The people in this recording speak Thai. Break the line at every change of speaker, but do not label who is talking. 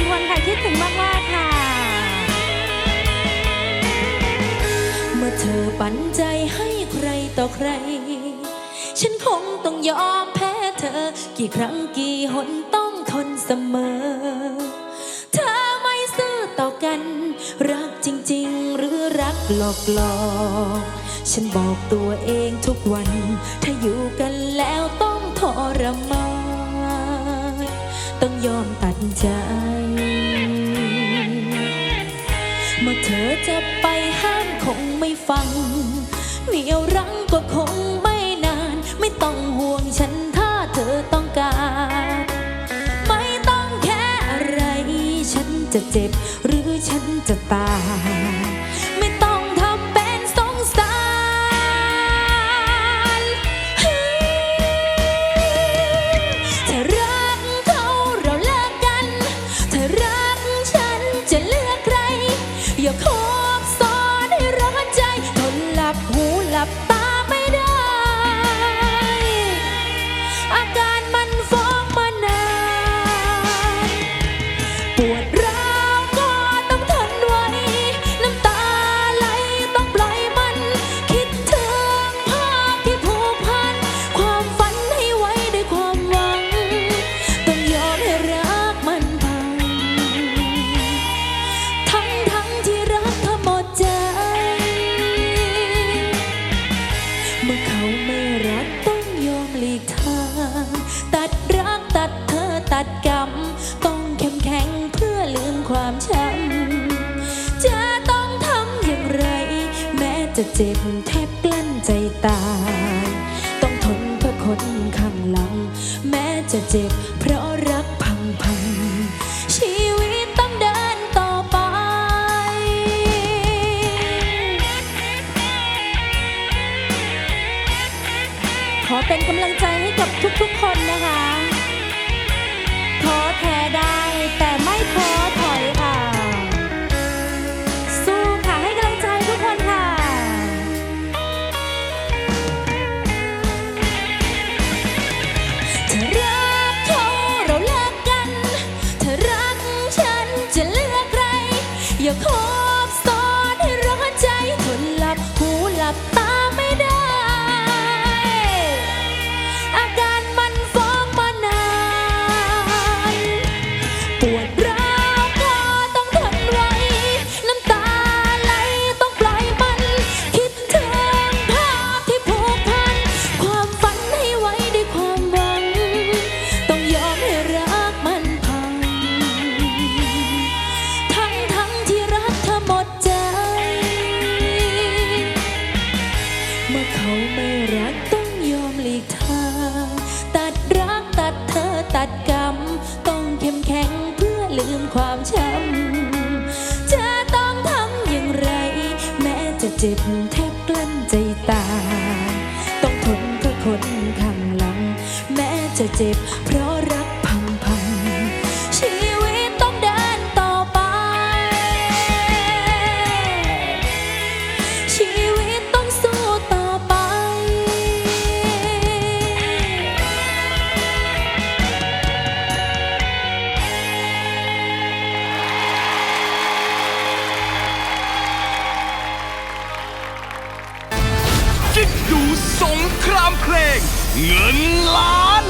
มพลค่ะคิดถึงมากๆค่ะ
เมื่อเธอปันใจให้ใครต่อใคร ฉันคงต้องยอมแพ้เธอ กี่ครั้งกี่หนต้องทนเสมอ เธอไม่ซื่อต่อกัน รักจริง ๆ หรือรักหลอกหลอกฉันบอกตัวเองทุกวัน ถ้าอยู่กันแล้วต้องทรมานต้องยอมตัดใจ อเธอจะไปห้ามคงไม่ฟังเหนียวรั้งก็คงไม่นาน ไม่ต้องห่วงฉันถ้าเธอต้องการ ไม่ต้องแค่อะไร ฉันจะเจ็บหรือฉันจะตายไม่ต้องทำเป็นสงสารถ้ารักเขาเราเลิกกันถ้า จะเจ็บแทบกลั้นใจตาย ต้องทนเพื่อคนข้างหลัง แม้จะเจ็บเพราะรักพังพังชีวิตต้องเดินต่อไป
ขอเป็นกำลังใจให้กับทุกๆคนนะคะ ไม่
รักต้องยอมหลีกทางตัดรักตัดเธอตัดกรรม ต้องเข้มแข็งเพื่อลืมความช้ำจะต้องทำอย่างไร แม้จะเจ็บแทบกลั้นใจตาย ต้องทนเพื่อคนข้างหลัง แม้จะเจ็บเพราะรัก
เพลง เงินล้าน